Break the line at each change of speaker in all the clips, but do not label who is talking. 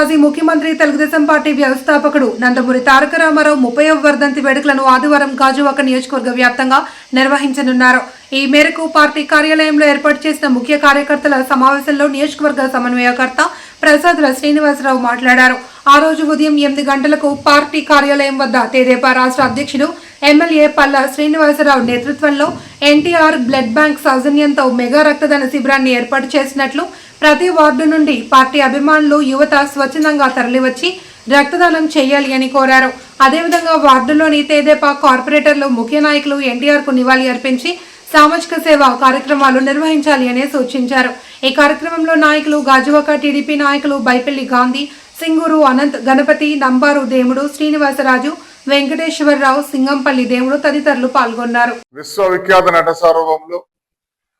మాజీ ముఖ్యమంత్రి తెలుగుదేశం పార్టీ వ్యవస్థాపకుడు నందమూరి తారక రామారావు ముప్పైవ వర్ధంతి వేడుకలను ఆదివారం గాజువాక నియోజకవర్గ వ్యాప్తంగా నిర్వహించనున్నారు. ఈ మేరకు పార్టీ కార్యాలయంలో ఏర్పాటు చేసిన ముఖ్య కార్యకర్తల సమావేశంలో నియోజకవర్గ సమన్వయకర్త ప్రసాదుల శ్రీనివాసరావు మాట్లాడారు. ఆ రోజు ఉదయం ఎనిమిది గంటలకు పార్టీ కార్యాలయం వద్ద తెదేపా రాష్ట్ర అధ్యక్షుడు ఎమ్మెల్యే పల్ల శ్రీనివాసరావు నేతృత్వంలో ఎన్టీఆర్ బ్లడ్ బ్యాంక్ సౌజన్యంతో మెగా రక్తదాన శిబిరాన్ని ఏర్పాటు చేసినట్లు ప్రతి వార్డు నుండి పార్టీ అభిమానులు యువత స్వచ్ఛందంగా తరలివచ్చి రక్తదానం చేయాలి అని కోరారు. అదేవిధంగా వార్డులోని తేదేపా కార్పొరేటర్లు ముఖ్య నాయకులు ఎన్టీఆర్కు నివాళి అర్పించి సామాజిక సేవ కార్యక్రమాలు నిర్వహించాలి అని సూచించారు. ఈ కార్యక్రమంలో నాయకులు గాజువాక టీడీపీ నాయకులు బైపల్లి గాంధీ సింగూరు అనంత్ గణపతి నంబారు దేముడు శ్రీనివాసరాజు వెంకటేశ్వరరావు సింగంపల్లి దేవుడు తదితరులు పాల్గొన్నారు.
విశ్వవిఖ్యాత నట సార్వభౌములు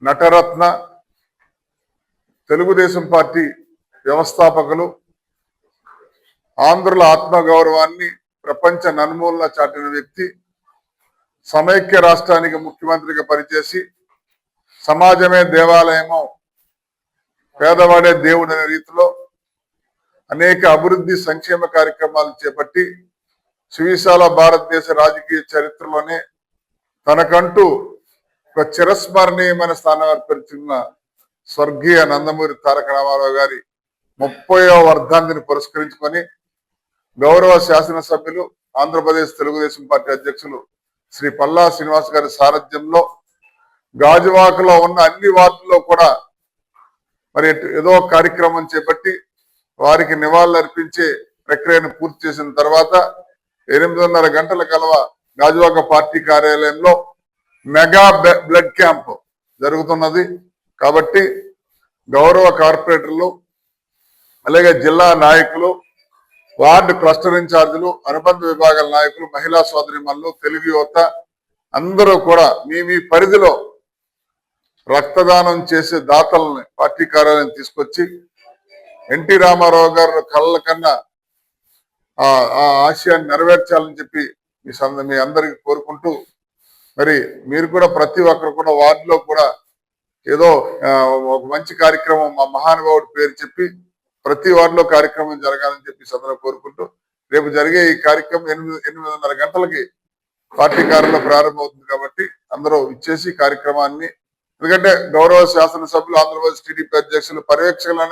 నటరత్న తెలుగుదేశం పార్టీ వ్యవస్థాపకులు ఆంధ్రుల ఆత్మగౌరవాన్ని ప్రపంచ నన్మూలన చాటిన వ్యక్తి సమైక్య రాష్ట్రానికి ముఖ్యమంత్రిగా పనిచేసి సమాజమే దేవాలయము పేదవాడే దేవుడు అనే రీతిలో అనేక అభివృద్ధి సంక్షేమ కార్యక్రమాలు చేపట్టి సువిశాల భారతదేశ రాజకీయ చరిత్రలోనే తనకంటూ ఒక చిరస్మరణీయమైన స్థానం ఏర్పరిచిన స్వర్గీయ నందమూరి తారక రామారావు గారి ముప్పయో వర్ధాంతిని పురస్కరించుకొని గౌరవ శాసనసభ్యులు ఆంధ్రప్రదేశ్ తెలుగుదేశం పార్టీ అధ్యక్షులు శ్రీ పల్లా శ్రీనివాస్ గారి సారథ్యంలో గాజువాకలో ఉన్న అన్ని వార్డుల్లో కూడా మరి ఏదో కార్యక్రమం చేపట్టి వారికి నివాళులు అర్పించే ప్రక్రియను పూర్తి చేసిన తర్వాత ఎనిమిదిన్నర గంటల కలవ గాజువాక పార్టీ కార్యాలయంలో మెగా బె- బ్లడ్ క్యాంప్ జరుగుతున్నది. కాబట్టి గౌరవ కార్పొరేటర్లు అలాగే జిల్లా నాయకులు వార్డు క్లస్టర్ ఇన్ఛార్జీలు అనుబంధ విభాగాల నాయకులు మహిళా సోదరిమల్లు తెలుగు యువత అందరూ కూడా మీ మీ పరిధిలో రక్తదానం చేసే దాతల్ని పార్టీ కార్యాలయం తీసుకొచ్చి ఎన్టీ రామారావు గారు కళ్ళ కన్నా ఆ ఆ ఆశయాన్ని నెరవేర్చాలని చెప్పి మీ సంద మీ అందరికి కోరుకుంటూ మరి మీరు కూడా ప్రతి ఒక్కరు కూడా వార్డులో కూడా ఏదో ఆ, ఒక మంచి కార్యక్రమం మా మహానుభావుడి పేరు చెప్పి ప్రతి వార్డులో కార్యక్రమం జరగాలని చెప్పి సభలో కోరుకుంటూ రేపు జరిగే ఈ కార్యక్రమం ఎనిమిది ఎనిమిదిన్నర గంటలకి పార్టీ కార్యాలయంలో ప్రారంభమవుతుంది కాబట్టి అందరూ ఇచ్చేసి కార్యక్రమాన్ని. ఎందుకంటే గౌరవ శాసనసభ్యులు ఆంధ్రప్రదేశ్ టీడీపీ అధ్యక్షులు పర్యవేక్షకులు